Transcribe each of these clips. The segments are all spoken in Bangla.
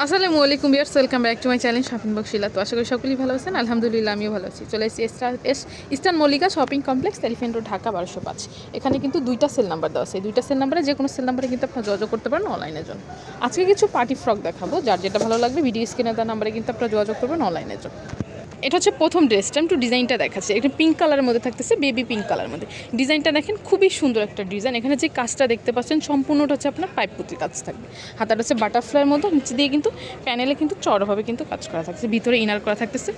আসসালামু আলাইকুম viewers welcome back to my channel shopping বক্সিলা তো আশা করি সকলেই ভালো আছেন। আলহামদুলিল্লাহ, আমিও ভালো আছি। চলে এসেছি S Eastern Mallika shopping complex Elephant Road Dhaka বারোশো পাঁচ। এখানে কিন্তু দুইটা সেল নাম্বার দেওয়া আছে। দুইটা সেল নাম্বারে যে কোনো সেল নাম্বারে কিন্তু আপনার যোগাযোগ করতে পারেন অনলাইনের জন্য। আজকে কিছু পার্টি ফ্রক দেখাবো। যার যেটা ভালো লাগবে, ভিডিও স্ক্রিনে তার নাম্বারে কিন্তু আপনারা যোগাযোগ করবেন অনলাইনের জন্য। এটা হচ্ছে প্রথম ড্রেসটা একটু ডিজাইনটা দেখাচ্ছে। এটা পিঙ্ক কালারের মধ্যে থাকতেছে বেবি পিঙ্ক কালারের মধ্যে। ডিজাইনটা দেখেন, খুবই সুন্দর একটা ডিজাইন। এখানে যে কাজটা দেখতে পাচ্ছেন, সম্পূর্ণটা হচ্ছে আপনার পাইপ পুতির কাজ থাকবে। হাতাটা হচ্ছে বাটারফ্লাইয়ের মধ্যে নিচে দিয়ে কিন্তু প্যানেলে কিন্তু চড়াভাবে কিন্তু কাজ করা থাকছে ভিতরে ইনার করা থাকতেছে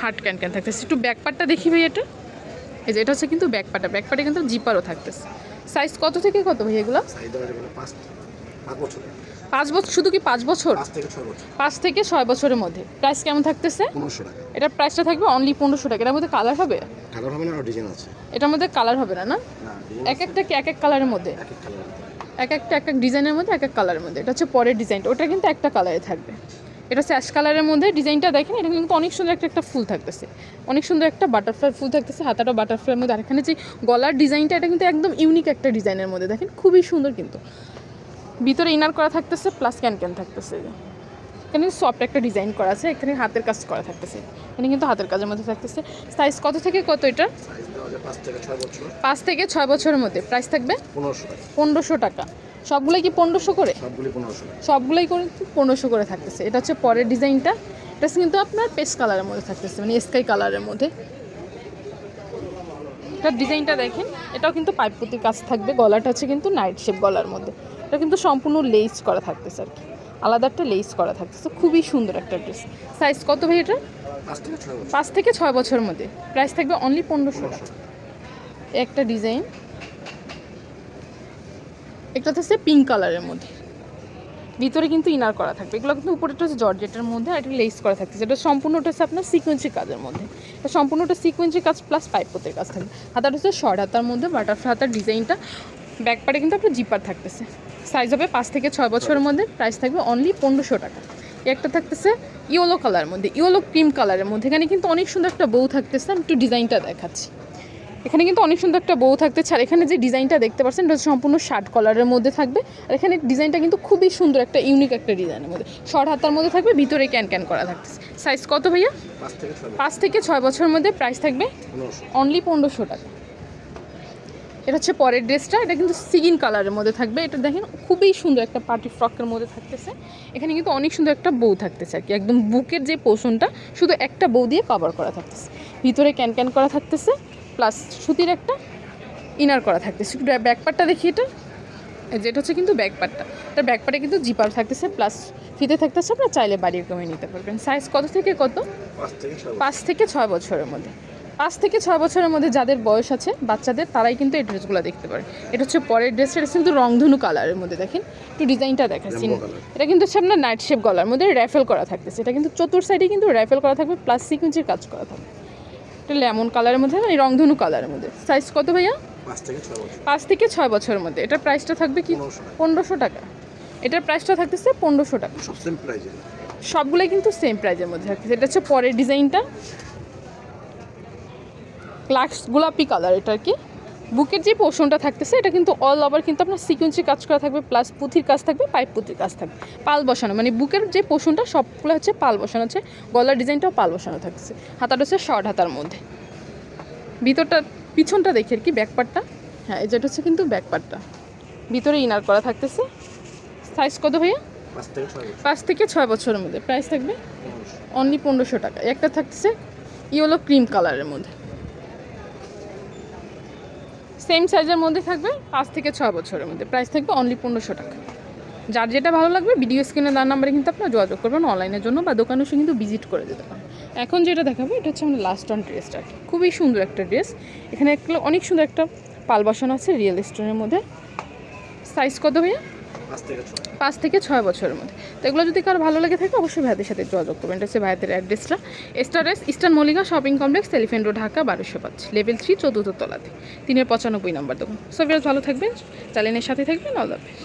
হার্ট ক্যান ক্যান থাকতেছে। একটু ব্যাক পার্টটা দেখি ভাই এটা। এই যে এটা হচ্ছে কিন্তু ব্যাক পার্টটা ব্যাক পার্টে কিন্তু জিপারও থাকতেছে। সাইজ কত থেকে কত ভাই এগুলো? পাঁচ বছর। শুধু কি পাঁচ বছর? পাঁচ থেকে ছয় বছরের মধ্যে। প্রাইস কেমন থাকতেছে? এটার প্রাইসটা থাকবে অনলি পনেরোশো টাকা। এটার মধ্যে কালার হবে? কালার হবে না ডিজাইন আছে। এটার মধ্যে কালার হবে না না? এক একটা কি এক এক কালারের মধ্যে? এক একটা এক এক ডিজাইনের মধ্যে এক এক কালারের মধ্যে। এটা হচ্ছে পরের ডিজাইনটা ওটা কিন্তু একটা কালারে থাকবে। এটা অ্যাশ কালারের মধ্যে। ডিজাইনটা দেখেন এটা কিন্তু অনেক সুন্দর একটা একটা ফুল থাকতেছে। অনেক সুন্দর একটা বাটারফ্লাই ফুল থাকতেছে হাতাটা বাটারফ্লাইয়ের মধ্যে। আর এখানে যে গলার ডিজাইনটা এটা কিন্তু একদম ইউনিক একটা ডিজাইনের মধ্যে। দেখেন খুবই সুন্দর কিন্তু। ভিতরে ইনার করা থাকতেছে প্লাস ক্যান ক্যান থাকতেছে। এখানে সফট একটা ডিজাইন করা আছে এখানে হাতের কাজ করা থাকতেছে। এখানে কিন্তু হাতের কাজের মধ্যে থাকতেছে। সাইজ কত থেকে কত এটা? পাঁচ থেকে ছয় বছরের মধ্যে। প্রাইস থাকবে? পনেরোশো টাকা। সবগুলোই কি পনেরোশো করে? সবগুলোই করে পনেরোশো করে থাকতেছে। এটা হচ্ছে পরের ডিজাইনটা। এটা কিন্তু আপনার পেস্ট কালারের মধ্যে থাকতেছে মানে স্কাই কালারের মধ্যে। এটার ডিজাইনটা দেখেন। এটাও কিন্তু পাইপ পুতির কাজ থাকবে। গলাটা হচ্ছে কিন্তু নাইট শেপ গলার মধ্যে। এটা কিন্তু সম্পূর্ণ লেস করা থাকতেছে আর কি। আলাদা একটা লেস করা থাকতেছে। খুবই সুন্দর একটা ড্রেস সাইজ কত ভাই এটা? পাঁচ থেকে ছয় বছরের মধ্যে। প্রাইস থাকবে অনলি পনেরোশো টাকা। একটা ডিজাইন একটা হচ্ছে পিঙ্ক কালারের মধ্যে। ভিতরে কিন্তু ইনার করা থাকবে। এগুলো কিন্তু উপরেটা হচ্ছে জর্জেটের মধ্যে আর একটা লেস করা থাকতেছে। এটা সম্পূর্ণটা হচ্ছে আপনার সিকোয়েন্সি কাজের মধ্যে। এটা সম্পূর্ণটা সিকোয়েন্সি কাজ প্লাস পাইপতের কাজ থাকবে। হাতাটা হচ্ছে শর্ট হাতার মধ্যে বাটারফ্লাই হাতার ডিজাইনটা ব্যাক পার্টে কিন্তু আপনার জিপার থাকতেছে। সাইজ হবে পাঁচ থেকে ছয় বছরের মধ্যে প্রাইস থাকবে অনলি পনেরোশো টাকা। একটা থাকতেছে ইয়েলো কালার মধ্যে ইয়েলো ক্রিম কালারের মধ্যে। এখানে কিন্তু অনেক সুন্দর একটা বউ থাকতেছে আমি একটু ডিজাইনটা দেখাচ্ছি। এখানে কিন্তু অনেক সুন্দর একটা বউ থাকতেছে আর এখানে যে ডিজাইনটা দেখতে পাচ্ছেন এটা সম্পূর্ণ শার্ট কলারের মধ্যে থাকবে। আর এখানে ডিজাইনটা কিন্তু খুবই সুন্দর একটা ইউনিক একটা ডিজাইনের মধ্যে। শর্ট হাতার মধ্যে থাকবে ভিতরে ক্যান ক্যান করা থাকতেছে। সাইজ কত ভাইয়া? পাঁচ থেকে ছয় বছর। পাঁচ থেকে ছয় বছরের মধ্যে প্রাইস থাকবে অনলি পনেরোশো টাকা। এটা হচ্ছে পরের ড্রেসটা এটা কিন্তু সিগিন কালারের মধ্যে থাকবে। এটা দেখেন খুবই সুন্দর একটা পার্টি ফ্রকের মধ্যে থাকতেছে। এখানে কিন্তু অনেক সুন্দর একটা বউ থাকতেছে আর কি। একদম বুকের যে পোষণটা শুধু একটা বউ দিয়ে কভার করা থাকতেছে। ভিতরে ক্যান ক্যান করা থাকতেছে প্লাস সুতির একটা ইনার করা থাকতেছে। একটু ব্যাক পার্টটা দেখি এটা। যেটা হচ্ছে কিন্তু ব্যাক পার্টটা। এটা ব্যাক পার্টে কিন্তু জিপার থাকতেছে প্লাস ফিতে থাকতেছে আপনার চাইলে বাড়ির কমে নিতে পারবেন। সাইজ কত থেকে কত? পাঁচ থেকে ছয় বছরের মধ্যে। পাঁচ থেকে ছয় বছরের মধ্যে যাদের বয়স আছে বাচ্চাদের তারাই কিন্তু এই ড্রেসগুলো দেখতে পারে। এটা হচ্ছে পরের ড্রেসটা এটা কিন্তু রংধনু কালারের মধ্যে দেখেন। একটু ডিজাইনটা দেখাচ্ছি। এটা কিন্তু হচ্ছে আপনার নাইট শেপ গলার মধ্যে র্যাফেল করা থাকতেছে। এটা কিন্তু চতুর সাইডে কিন্তু র্যাফেল করা থাকবে প্লাস সিকুয়েন্সের কাজ করা থাকবে। এটা লেমন কালারের মধ্যে মানে রংধনু কালারের মধ্যে। সাইজ কত ভাইয়া? পাঁচ থেকে ছয় পাঁচ থেকে ছয় বছরের মধ্যে। এটার প্রাইসটা থাকবে কি? পনেরোশো টাকা। এটার প্রাইসটা থাকতেছে পনেরোশো টাকা। সব সেম প্রাইজে সবগুলোই কিন্তু সেম প্রাইজের মধ্যে থাকতেছে। এটা হচ্ছে পরের ডিজাইনটা লাক্স গোলাপি কালার এটা আর কি। বুকের যে পোর্শনটা থাকতেছে এটা কিন্তু অল ওভার কিন্তু আপনার সিকুয়েন্সি কাজ করা থাকবে প্লাস পুঁথির কাজ থাকবে পাইপ পুঁথির কাজ থাকবে। পাল বসানো মানে বুকের যে পোর্শনটা সবগুলো হচ্ছে পাল বসানো হচ্ছে গলার ডিজাইনটাও পাল বসানো থাকছে হাতাটা হচ্ছে শর্ট হাতার মধ্যে। ভিতরটা পিছনটা দেখে আর কি ব্যাকপারটা হ্যাঁ যেটা হচ্ছে কিন্তু ব্যাকপারটা ভিতরে ইনার করা থাকতেছে। সাইজ কত ভাইয়া? পাঁচ থেকে ছয় বছরের মধ্যে। প্রাইস থাকবে? অনলি পনেরোশো টাকা। একটা থাকতেছে ইয়েলো ক্রিম কালারের মধ্যে। সেম সাইজের মধ্যে থাকবে, পাঁচ থেকে ছয় বছরের মধ্যে। প্রাইস থাকবে অনলি পনেরোশো টাকা। যার যেটা ভালো লাগবে ভিডিও স্ক্রিনে দেওয়ার নাম্বারে কিন্তু আপনারা যোগাযোগ করবেন অনলাইনের জন্য বা দোকানে এসে কিন্তু ভিজিট করে দিতে পারেন। এখন যেটা দেখাবো, এটা হচ্ছে আমাদের লাস্ট অন ড্রেসটা। খুবই সুন্দর একটা ড্রেস এখানে একটা অনেক সুন্দর একটা পাল বসানো আছে রিয়েল স্টোনের মধ্যে। সাইজ কত ভাইয়া? পাঁচ থেকে ছয়। বছরের মধ্যে। তো এগুলো যদি কারও ভালো লেগে থাকে, অবশ্যই ভাইদের সাথে যোগাযোগ করবেন। এটা হচ্ছে ভাইদের অ্যাড্রেসটা। স্টারেস Eastern Mallika shopping complex Elephant Road Dhaka বারোশো পাঁচ। লেভেল থ্রি চতুর্থ তলাতে। তিনের পঁচানব্বই নম্বর দেবো সবাই ভালো থাকবেন। চ্যানেলের সাথে থাকবেন। আল্লাহ হাফেজ।